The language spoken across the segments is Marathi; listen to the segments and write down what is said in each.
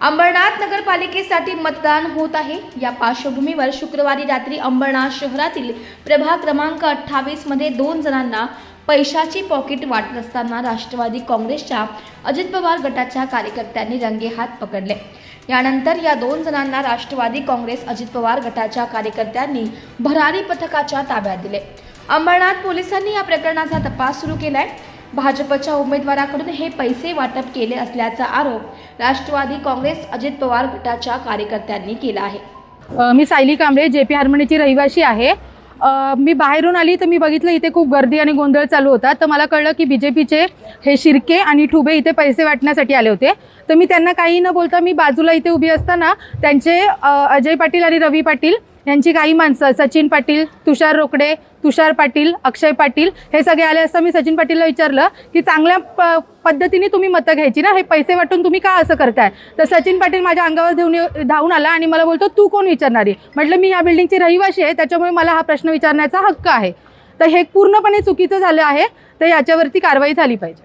अंबरनाथ नगरपालिकेसाठी मतदान होत आहे. या पार्श्वभूमीवर शुक्रवारी रात्री अंबरनाथ शहरातील प्रभाग क्रमांक अठ्ठावीसमध्ये दोन जणांना पैशाची पॉकेट वाटत असताना राष्ट्रवादी काँग्रेसच्या अजित पवार गटाच्या कार्यकर्त्यांनी रंगेहात पकडले. यानंतर या दोन जणांना राष्ट्रवादी काँग्रेस अजित पवार गटाच्या कार्यकर्त्यांनी भरारी पथकाच्या ताब्यात दिले. अंबरनाथ पोलिसांनी या प्रकरणाचा तपास सुरू केला आहे भाजपच्या उमेदवाराकडून हे पैसे वाटप केले असल्याचा आरोप राष्ट्रवादी काँग्रेस अजित पवार गटाच्या कार्यकर्त्यांनी केला आहे. मी सायली कांबळे जे पी हार्मनीची रहिवासी आहे. मी बाहेरून आली तर मी बघितलं इथे खूप गर्दी आणि गोंधळ चालू होता. तर मला कळलं की बी जे पीचे हे शिर्के आणि ठुबे इथे पैसे वाटण्यासाठी आले होते. तर मी त्यांना काही न बोलता मी बाजूला इथे उभी असताना त्यांचे अजय पाटील आणि रवी पाटील यांची काही माणसं सचिन पाटील तुषार रोकडे तुषार पाटील अक्षय पाटील हे सगळे आले असं मी सचिन पाटीलला विचारलं की चांगल्या प पद्धतीने तुम्ही मतं घ्यायची ना? हे पैसे वाटून तुम्ही का असं करताय? तर सचिन पाटील माझ्या अंगावर धावून धावून आला आणि मला बोलतो तू कोण विचारणारी? म्हटलं मी या बिल्डिंगची रहिवाशी आहे त्याच्यामुळे मला हा प्रश्न विचारण्याचा हक्क आहे. तर हे पूर्णपणे चुकीचं झालं आहे तर याच्यावरती कारवाई झाली पाहिजे.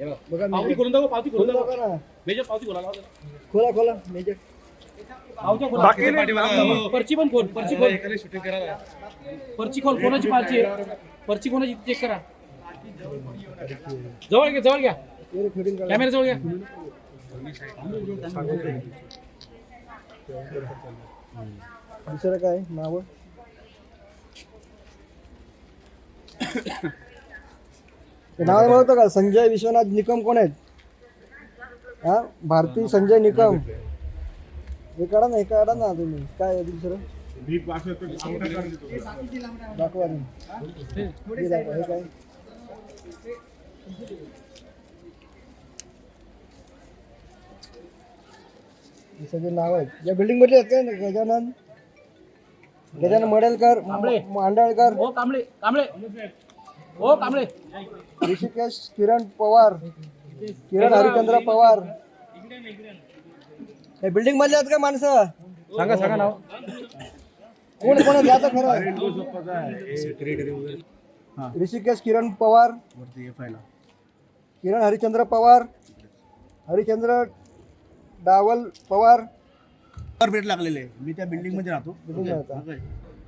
हे बघा. पावती खोलून दाखव पावती खोलून दाखव मेजर पावती खोला लावा जरा. खोला खोला मेजर पावत्या खोला पर्ची पण खोल पर्ची खोल पर्ची खोल कोणाची पर्ची आहे? पर्ची कोणाची चेक करा जवळ घ्या जवळ घ्या कॅमेरा जवळ घ्या दुसरं काय नाव नाव म्हणतो का? संजय विश्वनाथ निकम कोण आहेत? हा? भारती संजय निकम. हे काढा ना हे काढा ना तुम्ही. काय दुसरं? दाखवा. हे हे काय? हे सगळे नाव आहेत. या बिल्डिंगमध्ये आहेत काय? ना गजानन? गजानन मडेलकर कांबळे. मांडळकर. हो कांबळे. ऋषिकेश किरण पवार. किरण हरिचंद्र पवार. हे बिल्डिंग मधले आहेत का माणसं? सांगा सांगा नाव. कोण कोण आहे? द्याचं खरं? ऋषिकेश किरण पवार. किरण हरिचंद्र पवार. हरिचंद्र डावल पवार. वर भेट लागलेले मी त्या बिल्डिंगमध्ये राहतो.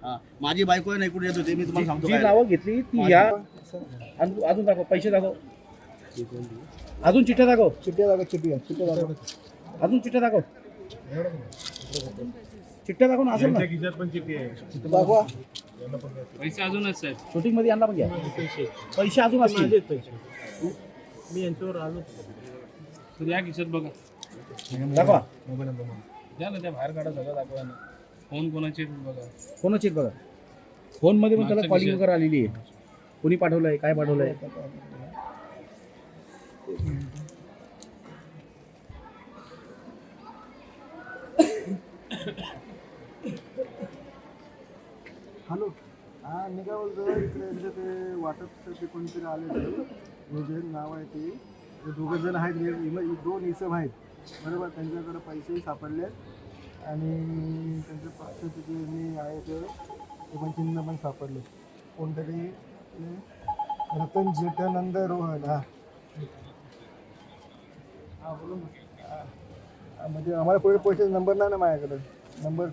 हा. माझी बायको आहे ना इकडून येत होते. मी तुम्हाला सांगतो जी काय. नावं घेतली ती या अजून अजून दाखव पैसे दाखव. अजून चिठ्ठ्या दाखव. चिठ्ठी दाखव चिठ्ठी चिठ्ठी दाखव. अजून चिठ्ठ्या दाखव. चिठ्ठ्या दाखव ना असेल ना. दाखवा. पैसे अजूनच आहेत. शूटिंगमध्ये यांना पण घ्या. पैसे. अजून असतील. मी यांच्यावर आलो. तर या खिशात बघा. दाखवा. द्या ना त्या बाहेर काढा सगळं दाखवा ना. फोन कोणाचे आहेत बघा. कोणाची आहेत बघा. फोनमध्ये पण त्याला कॉलिंग. वगैरे आलेली आहे. कोणी पाठवलंय? काय पाठवलंय? हॅलो. हा मी काय बोलतो. इकडे म्हणजे ते वाटपसाठी कोणतरी आले ते जे नाव आहे ते ते दोघं जण आहेत. हे दोन इसम आहेत. बरोबर? त्यांच्याकडे पैसेही सापडले आणि त्यांच्या पक्षाचे जे मी आहे ते पण चिन्ह पण सापडले. कोणतरी रतन जेठानंद रोहन हा. हा बोलू ना. म्हणजे आम्हाला पुढे पैसे नंबर नाही ना माझ्याकडे. नंबर